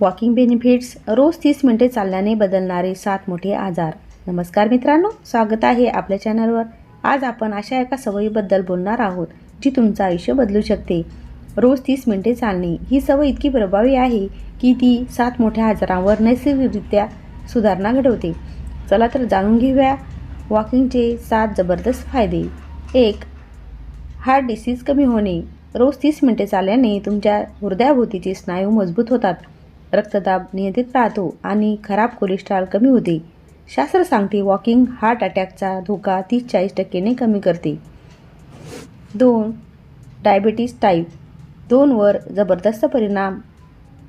Walking benefits रोज तीस मिनिटे चालल्याने बदलणारे सात मोठे आजार. नमस्कार मित्रांनो स्वागत आहे आपल्या चॅनलवर आज आपण अशा एका सवयीबद्दल बोलणार आहोत जी तुमचं आयुष्य बदलू शकते. रोज तीस मिनिटे चालणे ही सवय इतकी प्रभावी आहे की ती सात मोठ्या आजारांवर नैसर्गिकरित्या सुधारणा घडवते. चला तर जाणून घेऊया वॉकिंगचे सात जबरदस्त फायदे. एक हार्ट डिसीज कमी होणे. रोज तीस मिनिटे चालल्याने तुमच्या हृदयाभोवतीचे स्नायू मजबूत होतात. रक्तदाब नियंत्रित राहतो आणि खराब कोलेस्ट्रॉल कमी होते. शास्त्र सांगते वॉकिंग हार्ट अटॅकचा धोका तीस चाळीस टक्क्याने कमी करते. दोन डायबिटीस टाईप दोनवर जबरदस्त परिणाम.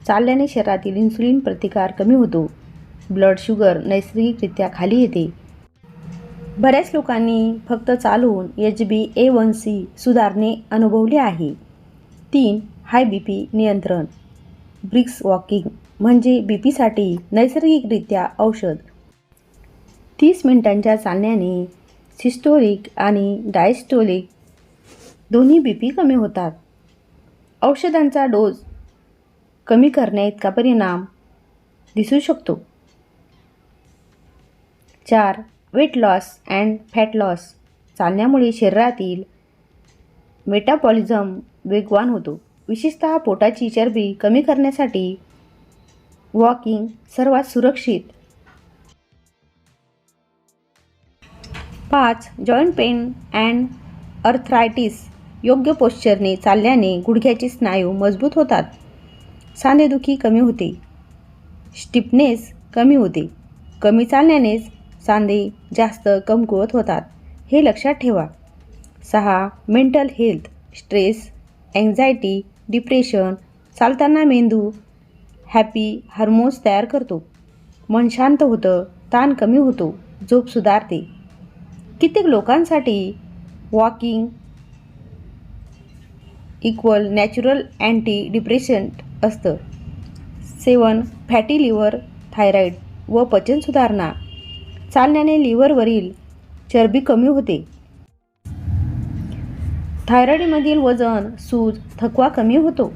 चालल्याने शरीरातील इन्सुलिन प्रतिकार कमी होतो. ब्लड शुगर नैसर्गिकरित्या खाली येते. बऱ्याच लोकांनी फक्त चालवून H B A one C सुधारणे अनुभवले आहे. तीन हाय बी पी नियंत्रण. ब्रिक्स वॉकिंग म्हणजे बी पीसाठी नैसर्गिकरित्या औषध. तीस मिनिटांच्या चालण्याने सिस्टोलिक आणि डायस्टोलिक दोन्ही बी पी कमी होतात. औषधांचा डोस कमी करण्याइतका परिणाम दिसू शकतो. चार weight loss and fat loss चालण्यामुळे शरीरातील मेटाबॉलिझम वेगवान होतो. विशेषतः पोटाची चरबी कमी करण्यासाठी वॉकिंग सर्वात सुरक्षित. पाच जॉईंट पेन अँड अर्थरायटिस योग्य पोश्चरने चालल्याने गुडघ्याचे स्नायू मजबूत होतात. सांधेदुखी कमी होते. स्टिफनेस कमी होते. कमी चालण्यानेच सांधे जास्त कमकुवत होतात. हे लक्षात ठेवा. सहा mental health stress anxiety depression चालताना मेंदू हॅपी हार्मोन्स तयार करतो. मन शांत होतं ताण कमी होतो झोप सुधारते. कित्येक लोकांसाठी walking equal natural anti depressant असतं. सेवन फॅटी लिव्हर थायरॉईड व पचन सुधारणा. चालण्याने लिव्हरवरील चरबी कमी होते. थायरॉईडमधील वजन सूज थकवा कमी होतो.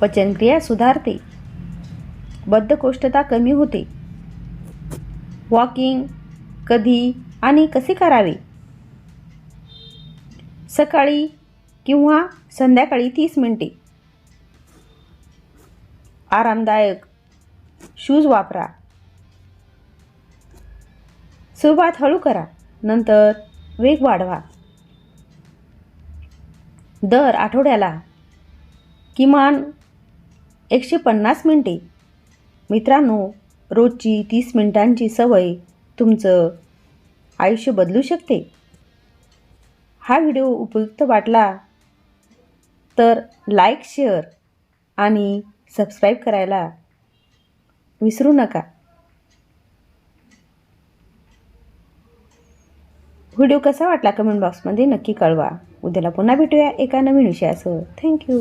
पचनक्रिया सुधारते. बद्धकोष्ठता कमी होते. वॉकिंग कधी आणि कसे करावे? सकाळी किंवा संध्याकाळी तीस मिनटे. आरामदायक. शूज वापरा. सुरुवात हळू करा. नंतर वेग वाढवा. दर आठवड्याला किमान एकशे पन्नास मिनटे. मित्रांनो रोजची तीस मिनिटांची सवय तुमचं आयुष्य बदलू शकते. हा व्हिडिओ उपयुक्त वाटला तर लाईक शेअर आणि सबस्क्राईब करायला विसरू नका. व्हिडिओ कसा वाटला कमेंट बॉक्समध्ये नक्की कळवा. उद्याला पुन्हा भेटूया एका नवीन विषयासह थँक्यू